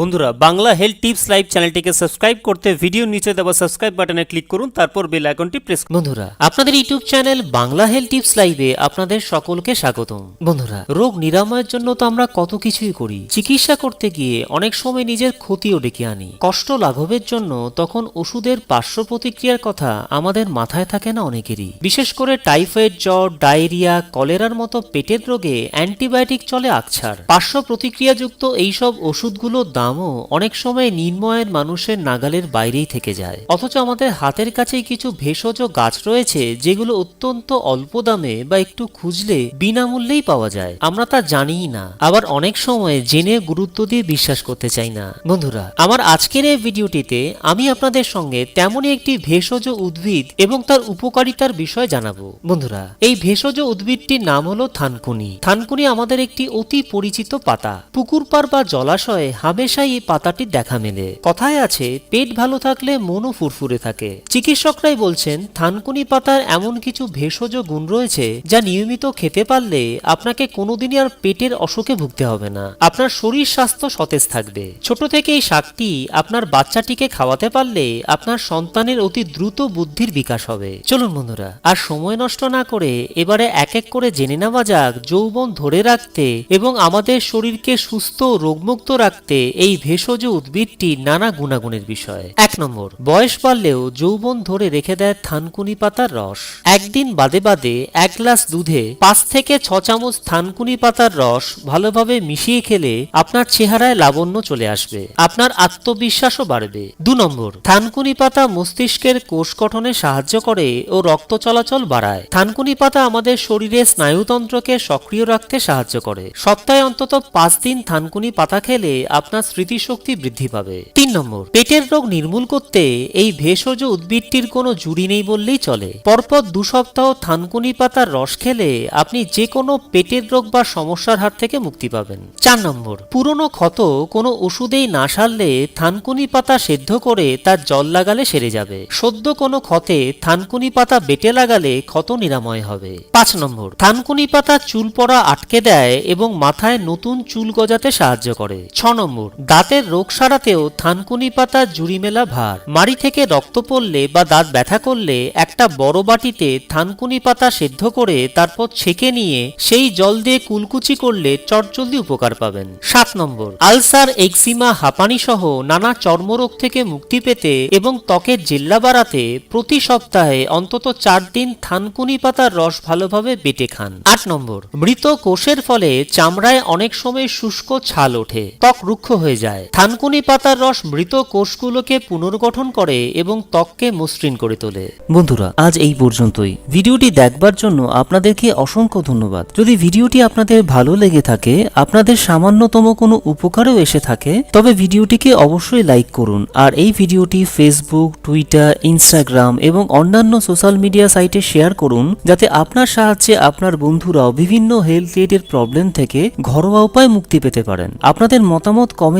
বন্ধুরা, Bangla health tips live চ্যানেলটিকে subscribe করতে ভিডিও নিচে দেওয়া সাবস্ক্রাইব বাটনে ক্লিক করুন, তারপর বেল আইকনটি প্রেস বন্ধুরা, আপনাদের YouTube channel Bangla health tips লাইভে আপনাদের সকলকে স্বাগতম। বন্ধুরা, রোগ নিরাময়ের জন্য তো আমরা কত কিছুই করি। চিকিৎসা করতে গিয়ে অনেক সময় নিজের ক্ষতিও ডেকে আনি। কষ্ট লাঘবের জন্য তখন ওষুধের পার্শ্ব প্রতিক্রিয়ার কথা আমাদের মাথায় থাকে না অনেকেরই। বিশেষ করে টাইফয়েড, জ্বর, ডায়রিয়া, কলেরার মতো পেটের রোগে অ্যান্টিবায়োটিক চলে আকছার। পার্শ্ব প্রতিক্রিয়াযুক্ত এইসব ওষুধগুলোর দামও অনেক সময় নির্ময়ের মানুষের নাগালের বাইরেই থেকে যায়। অথচ আমাদের হাতের কাছেই কিছু ভেষজ গাছ রয়েছে, যেগুলো অত্যন্ত অল্প দামে বা একটু খুঁজলে বিনামূল্যেই পাওয়া যায়। আমরা তা জানিই না। আবার অনেক সময় জেনে গুরুত্ব দিয়ে বিশ্বাস করতে চাই না। বন্ধুরা, আমার আজকের এই ভিডিওটিতে আমি আপনাদের সঙ্গে তেমনই একটি ভেষজ উদ্ভিদ এবং তার উপকারিতার বিষয় জানাব। বন্ধুরা, এই ভেষজ উদ্ভিদটির নাম হলো থানকুনি। থানকুনি আমাদের একটি অতি পরিচিত পাতা। পুকুর পাড় বা জলাশয়ে হামেশাই এই পাতাটির দেখা মেলে। কথায় আছে, পেট ভালো থাকলে মনও ফুরফুরে থাকে। চিকিৎসকরাই বলছেন, থানকুনি পাতার এমন কিছু ভেষজ গুণ রয়েছে যা নিয়মিত খেতে পারলে আপনাকে কোনোদিনই আর পেটের অসুখে ভুগতে হবে না। আপনার শরীর স্বাস্থ্য সতেজ থাকবে। ছোট থেকে এই শাকটি আপনার বাচ্চাটিকে খাওয়াতে পারলে আপনার সন্তানের অতি দ্রুত বুদ্ধির বিকাশ হবে। চলুন বন্ধুরা, আর সময় নষ্ট না করে এবারে এক এক করে জেনে নেওয়া যাক, যৌবন ধরে রাখতে এবং আমাদের শরীরকে সুস্থ রোগমুক্ত রাখতে এই ভেষজ উদ্ভিদটির নানা গুণাগুণের বিষয়। এক নম্বর, বয়স বাড়লেও যৌবন ধরে রেখে দেয় থানকুনি পাতার রস। একদিন বাদে বাদে এক গ্লাস দুধে পাঁচ থেকে ছ চামচ থানকুনি পাতার রস ভালোভাবে মিশিয়ে খেলে আপনার চেহারায় লাবণ্য চলে আসবে, আপনার আত্মবিশ্বাসও বাড়বে। দু নম্বর, থানকুনি পাতা মস্তিষ্কের কোষ গঠনে সাহায্য করে ও রক্ত চলাচল বাড়ায়। থানকুনি পাতা আমাদের শরীরে স্নায়ুতন্ত্রকে সক্রিয় রাখতে সাহায্য করে। সপ্তাহে অন্তত পাঁচ দিন থানকুনি পাতা খেলে আপনার স্মৃতিশক্তি বৃদ্ধি পাবে। তিন নম্বর, পেটের রোগ নির্মূল করতে এই ভেষজ উদ্ভিদটির কোনো জুড়ি নেই বললেই চলে। পরপর দু সপ্তাহ থানকুনি পাতার রস খেলে আপনি যে কোনো পেটের রোগ বা সমস্যার হাত থেকে মুক্তি পাবেন। চার নম্বর, পুরনো ক্ষত কোনো ওষুধেই না সারলে থানকুনি পাতা সেদ্ধ করে তার জল লাগালে সেরে যাবে। সদ্য কোনো ক্ষতে থানকুনি পাতা বেটে লাগালে ক্ষত নিরাময় হবে। পাঁচ নম্বর, থানকুনি পাতা চুল পড়া আটকে দেয় এবং মাথায় নতুন চুল গজাতে সাহায্য করে। ছ নম্বর দাঁতের রোগ সারাতেও থানকুনি পাতা জুড়ি মেলা ভার। মাড়ি থেকে রক্ত পড়লে বা দাঁত ব্যথা করলে একটা বড় বাটিতে থানকুনি পাতা সেদ্ধ করে তারপর ছেঁকে নিয়ে সেই জল দিয়ে কুলকুচি করলে চটজলদি উপকার পাবেন। সাত নম্বর, আলসার, এক্সিমা হাঁপানি সহ নানা চর্মরোগ থেকে মুক্তি পেতে এবং ত্বকের জেল্লা বাড়াতে প্রতি সপ্তাহে অন্তত চার দিন থানকুনি পাতার রস ভালোভাবে বেটে খান। আট নম্বর, মৃত কোষের ফলে চামড়ায় অনেক সময় শুষ্ক ছাল ওঠে। ত্বক রুক্ষ হয়ে যায়। থানকুনি পাতার রস মৃত কোষগুলোকে পুনর্গঠন করে এবং ত্বককে মসৃণ করে তোলে। বন্ধুরা, আজ এই পর্যন্তই। ভিডিওটি দেখবার জন্য আপনাদেরকে অসংখ্য ধন্যবাদ। যদি ভিডিওটি আপনাদের ভালো লেগে থাকে, আপনাদের সামান্যতম কোনো উপকারও এসে থাকে, তবে ভিডিওটিকে অবশ্যই লাইক করুন। আর এই ভিডিওটি ফেসবুক টুইটার ইনস্টাগ্রাম এবং অন্যান্য সোশ্যাল মিডিয়া সাইটে শেয়ার করুন, যাতে আপনার সাহায্যে আপনার বন্ধুরাও বিভিন্ন হেলথ রিলেটেড প্রবলেম থেকে ঘরোয়া উপায় মুক্তি পেতে পারেন। আপনাদের মতামত কমেন্ট